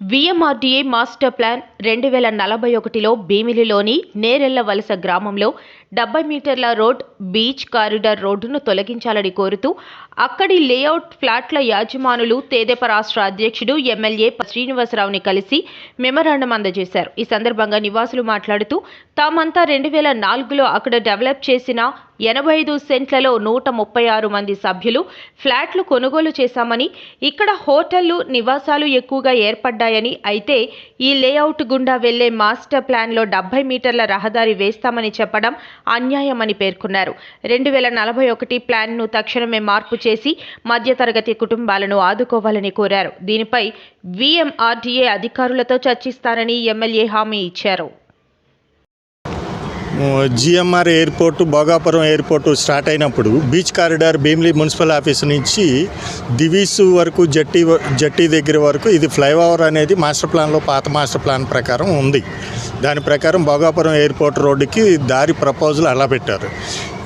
VMRDA master plan రెండు వేల నలభై ఒకటిలో భీమిలిలోని నేరెళ్ళ వలస గ్రామంలో డెబ్బై మీటర్ల రోడ్ బీచ్ కారిడార్ రోడ్డును తొలగించాలని కోరుతూ అక్కడి లేఅవుట్ ఫ్లాట్ల యాజమానులు తేదేప రాష్ట్ర అధ్యక్షుడు ఎమ్మెల్యే శ్రీనివాసరావుని కలిసి మెమరాండం అందజేశారు. ఈ సందర్భంగా నివాసులు మాట్లాడుతూ తామంతా రెండు వేల నాలుగులో అక్కడ డెవలప్ చేసిన ఎనభై ఐదు సెంట్లలో నూట ముప్పై ఆరు మంది సభ్యులు ఫ్లాట్లు కొనుగోలు చేశామని ఇక్కడ హోటళ్ళు నివాసాలు ఎక్కువగా ఉంటాయని. అయితే ఈ లేఅవుట్ గుండా వెళ్ళే మాస్టర్ ప్లాన్లో డెబ్బై మీటర్ల రహదారి వేస్తామని చెప్పడం అన్యాయమని పేర్కొన్నారు. రెండు వేల నలభై ఒకటి ప్లాన్ను తక్షణమే మార్పు చేసి మధ్యతరగతి కుటుంబాలను ఆదుకోవాలని కోరారు. దీనిపై విఎంఆర్డీఏ అధికారులతో చర్చిస్తారని ఎమ్మెల్యే హామీ ఇచ్చారు. GMR airport Bhogapuram airport start అయినప్పుడు beach corridor Bheemili municipal office నుంచి దివీసు వరకు జట్టి జట్టి దగ్గర వరకు ఇది ఫ్లైఓవర్ అనేది మాస్టర్ ప్లాన్లో పాత మాస్టర్ ప్లాన్ ప్రకారం ఉంది. దాని ప్రకారం భోగాపురం ఎయిర్పోర్ట్ రోడ్డుకి దారి ప్రపోజల్ అలా పెట్టారు.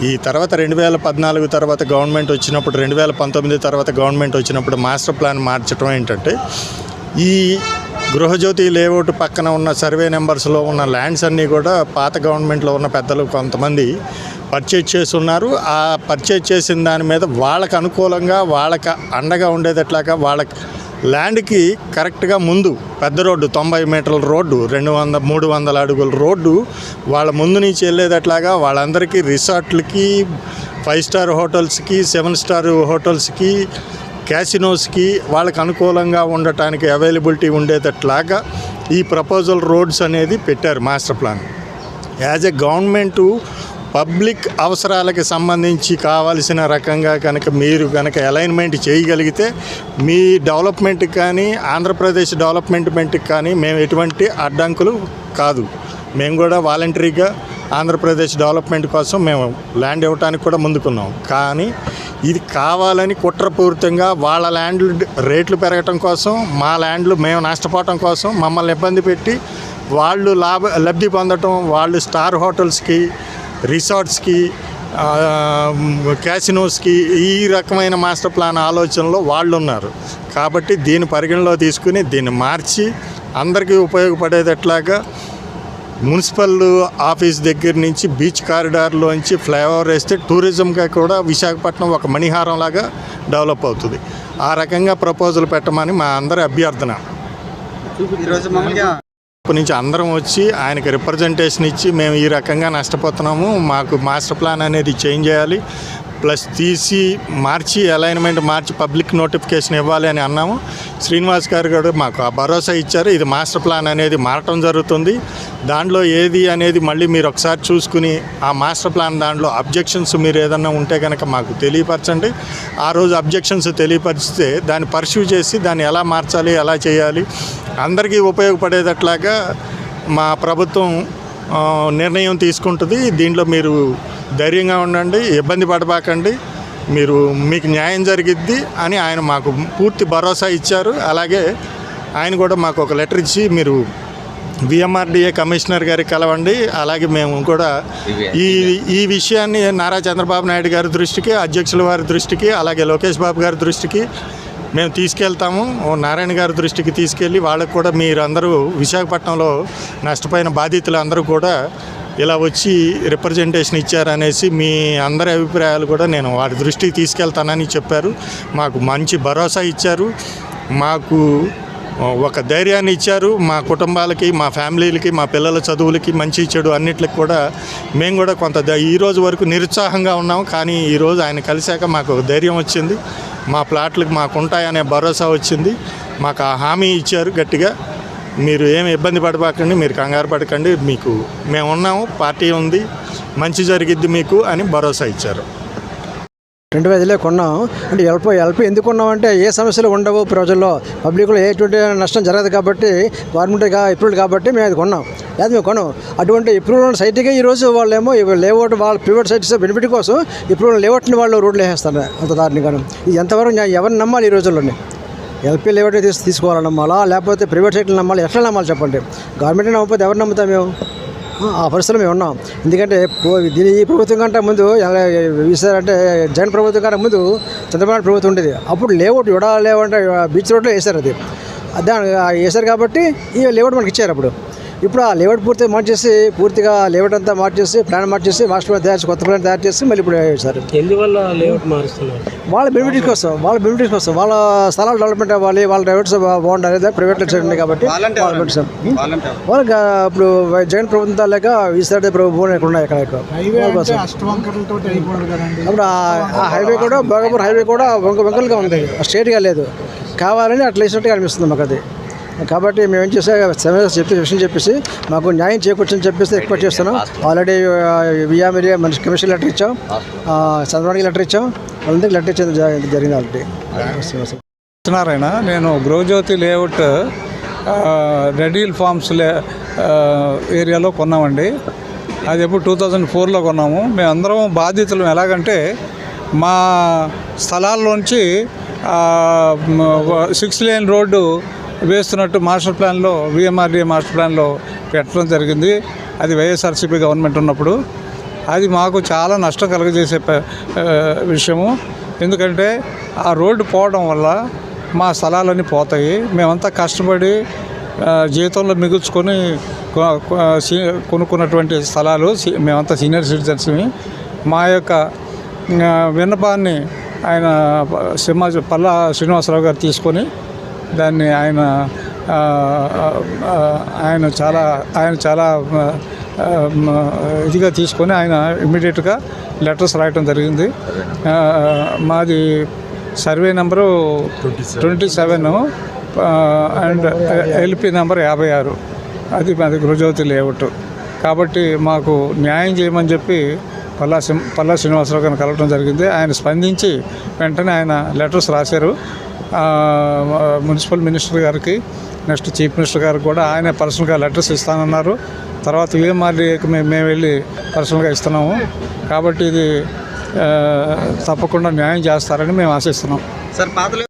ఈ తర్వాత రెండు వేల పద్నాలుగు తర్వాత గవర్నమెంట్ వచ్చినప్పుడు రెండు వేల పంతొమ్మిది తర్వాత గవర్నమెంట్ వచ్చినప్పుడు మాస్టర్ ప్లాన్ మార్చడం ఏంటంటే ఈ గృహజ్యోతి లేఅవుట్ పక్కన ఉన్న సర్వే నెంబర్స్లో ఉన్న ల్యాండ్స్ అన్నీ కూడా పాత గవర్నమెంట్లో ఉన్న పెద్దలు కొంతమంది పర్చేజ్ చేసి ఉన్నారు ఆ పర్చేజ్ చేసిన దాని మీద వాళ్ళకు అనుకూలంగా వాళ్ళకి అండగా ఉండేటట్లాగా వాళ్ళకి ల్యాండ్కి కరెక్ట్గా ముందు పెద్ద రోడ్డు తొంభై మీటర్ల రోడ్డు రెండు వంద మూడు వందల అడుగుల రోడ్డు వాళ్ళ ముందు నుంచి వెళ్ళేటట్లాగా వాళ్ళందరికీ రిసార్ట్లకి ఫైవ్ స్టార్ హోటల్స్కి సెవెన్ స్టార్ హోటల్స్కి క్యాసినోస్కి వాళ్ళకి అనుకూలంగా ఉండటానికి అవైలబిలిటీ ఉండేటట్లాగా ఈ ప్రపోజల్ రోడ్స్ అనేది పెట్టారు master plan as a government public అవసరాలకి సంబంధించి కావాల్సిన రకంగా కనుక మీరు కనుక అలైన్మెంట్ చేయగలిగితే మీ డెవలప్మెంట్కి కానీ ఆంధ్రప్రదేశ్ డెవలప్మెంట్మెంట్కి కానీ మేము ఎటువంటి అడ్డంకులు కాదు. మేము కూడా వాలంటరీగా ఆంధ్రప్రదేశ్ డెవలప్మెంట్ కోసం మేము ల్యాండ్ ఇవ్వడానికి కూడా ముందుకున్నాం. కానీ ఇది కావాలని కుట్రపూరితంగా వాళ్ళ ల్యాండ్లు రేట్లు పెరగటం కోసం మా ల్యాండ్లు మేము నష్టపోవటం కోసం మమ్మల్ని ఇబ్బంది పెట్టి వాళ్ళు లాభ లబ్ధి పొందటం వాళ్ళు స్టార్ హోటల్స్కి రిసార్ట్స్కి క్యాసినోస్కి ఈ రకమైన మాస్టర్ ప్లాన్ ఆలోచనలో వాళ్ళు ఉన్నారు. కాబట్టి దీన్ని పరిగణలో తీసుకుని దీన్ని మార్చి అందరికీ ఉపయోగపడేటట్లాగా మున్సిపల్ ఆఫీస్ దగ్గర నుంచి బీచ్ కారిడార్లోంచి ఫ్లైఓవర్ వేస్తే టూరిజంగా కూడా విశాఖపట్నం ఒక మణిహారం లాగా డెవలప్ అవుతుంది. ఆ రకంగా ప్రపోజల్ పెట్టమని మా అందరి అభ్యర్థన. ఇప్పటి నుంచి అందరం వచ్చి ఆయనకి రిప్రజెంటేషన్ ఇచ్చి మేము ఈ రకంగా నష్టపోతున్నాము. మాకు మాస్టర్ ప్లాన్ అనేది చేంజ్ చేయాలి. ప్లస్ తీసి మార్చి అలైన్మెంట్ మార్చి పబ్లిక్ నోటిఫికేషన్ ఇవ్వాలి అని అన్నాము. శ్రీనివాస్ గారు కూడా మాకు ఆ భరోసా ఇచ్చారు. ఇది మాస్టర్ ప్లాన్ అనేది మారటం జరుగుతుంది. దాంట్లో ఏది అనేది మళ్ళీ మీరు ఒకసారి చూసుకుని ఆ మాస్టర్ ప్లాన్ దాంట్లో అబ్జెక్షన్స్ మీరు ఏదన్నా ఉంటే కనుక మాకు తెలియపరచండి. ఆ రోజు అబ్జెక్షన్స్ తెలియపరిస్తే దాన్ని పర్సూ చేసి దాన్ని ఎలా మార్చాలి ఎలా చేయాలి అందరికీ ఉపయోగపడేటట్లాగా మా ప్రభుత్వం నిర్ణయం తీసుకుంటుంది. దీంట్లో మీరు ధైర్యంగా ఉండండి ఇబ్బంది పడబాకండి. మీరు మీకు న్యాయం జరిగిద్ది అని ఆయన మాకు పూర్తి భరోసా ఇచ్చారు. అలాగే ఆయన కూడా మాకు ఒక లెటర్ ఇచ్చి మీరు విఎంఆర్డిఏ కమిషనర్ గారికి కలవండి. అలాగే మేము కూడా ఈ ఈ విషయాన్ని నారా చంద్రబాబు నాయుడు గారి దృష్టికి అధ్యక్షుల వారి దృష్టికి అలాగే లోకేష్ బాబు గారి దృష్టికి మేము తీసుకెళ్తాము. ఓ నారాయణ గారి దృష్టికి తీసుకెళ్ళి వాళ్ళకు కూడా మీరందరూ విశాఖపట్నంలో నష్టపోయిన బాధితులు అందరూ కూడా ఇలా వచ్చి రిప్రజెంటేషన్ ఇచ్చారనేసి మీ అందరి అభిప్రాయాలు కూడా నేను వారి దృష్టికి తీసుకెళ్తానని చెప్పారు. మాకు మంచి భరోసా ఇచ్చారు. మాకు ఒక ధైర్యాన్ని ఇచ్చారు. మా కుటుంబాలకి మా ఫ్యామిలీలకి మా పిల్లల చదువులకి మంచి చెడు అన్నిటికి కూడా మేము కూడా కొంత ఈరోజు ఈ రోజు వరకు నిరుత్సాహంగా ఉన్నాం. కానీ ఈరోజు ఆయన కలిశాక మాకు ఒక ధైర్యం వచ్చింది. మా ప్లాట్లకు మాకు ఉంటాయనే భరోసా వచ్చింది. మాకు ఆ హామీ ఇచ్చారు గట్టిగా. మీరు ఏమి ఇబ్బంది పడబాకండి మీరు కంగారు పడకండి మీకు మేము ఉన్నాము పార్టీ ఉంది మంచి జరిగిద్ది మీకు అని భరోసా ఇచ్చారు. రెండు వేలే కొన్నాం. అంటే ఎల్పో ఎల్ప ఎందుకు కొన్నాం అంటే ఏ సమస్యలు ఉండవు ప్రజల్లో. పబ్లిక్లో ఎటువంటి నష్టం జరగదు కాబట్టి గవర్నమెంట్ అప్రూవల్ కాబట్టి మేము అది కొన్నాం. లేదు మేము కొన్నాం. అటువంటి అప్రూవల్ ఉన్న సైట్కే ఈరోజు వాళ్ళేమో లేఅవుట్ వాళ్ళ ప్రైవేట్ సైట్స్ బెనిఫిట్ కోసం ఇప్పుడు లేఅవుట్ని వాళ్ళు రోడ్లు వేసేస్తారు అంత దారుణంగా ఇది ఎంతవరకు ఎవరిని నమ్మాలి ఈ రోజుల్లోనే? ఎల్పీ లేఅవుట్ తీసి తీసుకోవాలని నమ్మాలా? లేకపోతే ప్రైవేట్ సైట్లు నమ్మాలి? ఎట్లా నమ్మాలి చెప్పండి? గవర్నమెంట్ నమ్మకపోతే ఎవరు నమ్ముతాం మేము? ఆ పరిస్థితిలో మేము ఉన్నాం. ఎందుకంటే దీని ఈ ప్రభుత్వం కంటే ముందు ఎలా వేసారంటే జగన్ ప్రభుత్వం కంటే ముందు చంద్రబాబు ప్రభుత్వం ఉండేది. అప్పుడు లేఅవుట్ విడా లేవంటే బీచ్ రోడ్లో వేశారు అది. దాని వేశారు కాబట్టి ఈ లేఅవుట్ మనకి ఇచ్చారు అప్పుడు. ఇప్పుడు ఆ లేఅవుట్ పూర్తిగా మార్చేసి పూర్తిగా లేఅవుట్ అంతా మార్చేసి ప్లాన్ మార్చేసి మాస్టర్ ప్లాన్ తయారు చేసి కొత్త ప్లాన్ తయారు చేసి మళ్ళీ ఇప్పుడు వేశారు ఎందువల్ల లేఅవుట్ మారుస్తున్నారు? వాళ్ళ బెనిఫిట్స్ కోసం వాళ్ళ బెనిఫిట్స్ కోసం వాళ్ళ స్థలాలు డెవలప్మెంట్ అవ్వాలి వాళ్ళ డెవలప్స్ బాగుండాలి ప్రైవేట్ ఉన్నాయి కాబట్టి? వాళ్ళకి ఇప్పుడు జగన్ ప్రభుత్వం లేక ఈసారి ప్రభుత్వం ఇక్కడ ఉన్నాయి ఇక్కడ. అప్పుడు ఆ- ఆ హైవే కూడా భోగాపురం హైవే కూడా వంక వంకలుగా ఉంది. స్ట్రేట్గా లేదు. కావాలని అట్లా వేసినట్టుగా అనిపిస్తుంది మాకు అది. కాబట్టి మేము ఏం చేసా సమస్య చెప్పి విషయం చెప్పేసి మాకు న్యాయం చేకూర్చని చెప్పేసి ఎక్స్పెక్ట్ చేస్తున్నాం. ఆల్రెడీ వియామిరియా మనిషి కమిషన్ లెటర్ ఇచ్చాం. ఆ, చంద్రబాబుకి లెటర్ ఇచ్చాం. వాళ్ళందరికీ లెటర్ ఇచ్చేది జరిగింది ఆల్రెడీ సత్యనారాయణ నేను గృహజ్యోతి లేఅవుట్ రెడీల్ ఫార్మ్స్ లే ఏరియాలో కొన్నామండి. అది ఎప్పుడు టూ థౌజండ్ ఫోర్లో కొన్నాము. మేమందరం బాధితులం. ఎలాగంటే మా స్థలాల్లోంచి సిక్స్ లేన్ రోడ్డు వేస్తున్నట్టు మాస్టర్ ప్లాన్లో విఎంఆర్డీఏ మాస్టర్ ప్లాన్లో పెట్టడం జరిగింది. అది వైఎస్ఆర్సీపీ గవర్నమెంట్ ఉన్నప్పుడు. అది మాకు చాలా నష్టం కలుగజేసే విషయము. ఎందుకంటే ఆ రోడ్డు పోవడం వల్ల మా స్థలాలన్నీ పోతాయి. మేమంతా కష్టపడి జీతంలో మిగుల్చుకొని కొనుక్కున్నటువంటి స్థలాలు మేమంతా సీనియర్ సిటిజన్స్ని. మా యొక్క విన్నపాన్ని ఆయన సింహాజ పల్లా శ్రీనివాసరావు గారు తీసుకొని దాన్ని ఆయన ఆయన చాలా ఆయన చాలా ఇదిగా తీసుకొని ఆయన ఇమ్మీడియట్గా లెటర్స్ రాయటం జరిగింది. మాది survey number twenty seven and LP number యాభై ఆరు. అది మాది గృహజ్యోతి లేఅవుట్. కాబట్టి మాకు న్యాయం చేయమని చెప్పి పల్లా శ్రీ పల్లా శ్రీనివాసరావు గారిని కలవడం జరిగింది. ఆయన స్పందించి వెంటనే ఆయన లెటర్స్ రాశారు. మున్సిపల్ మినిస్టర్ గారికి నెక్స్ట్ చీఫ్ మినిస్టర్ గారికి కూడా ఆయన పర్సనల్గా లెటర్స్ ఇస్తానన్నారు. తర్వాత విఎంఆర్డీకి మేము మేము వెళ్ళి పర్సనల్గా ఇస్తున్నాము. కాబట్టి ఇది తప్పకుండా న్యాయం చేస్తారని మేము ఆశిస్తున్నాం. సార్ పాత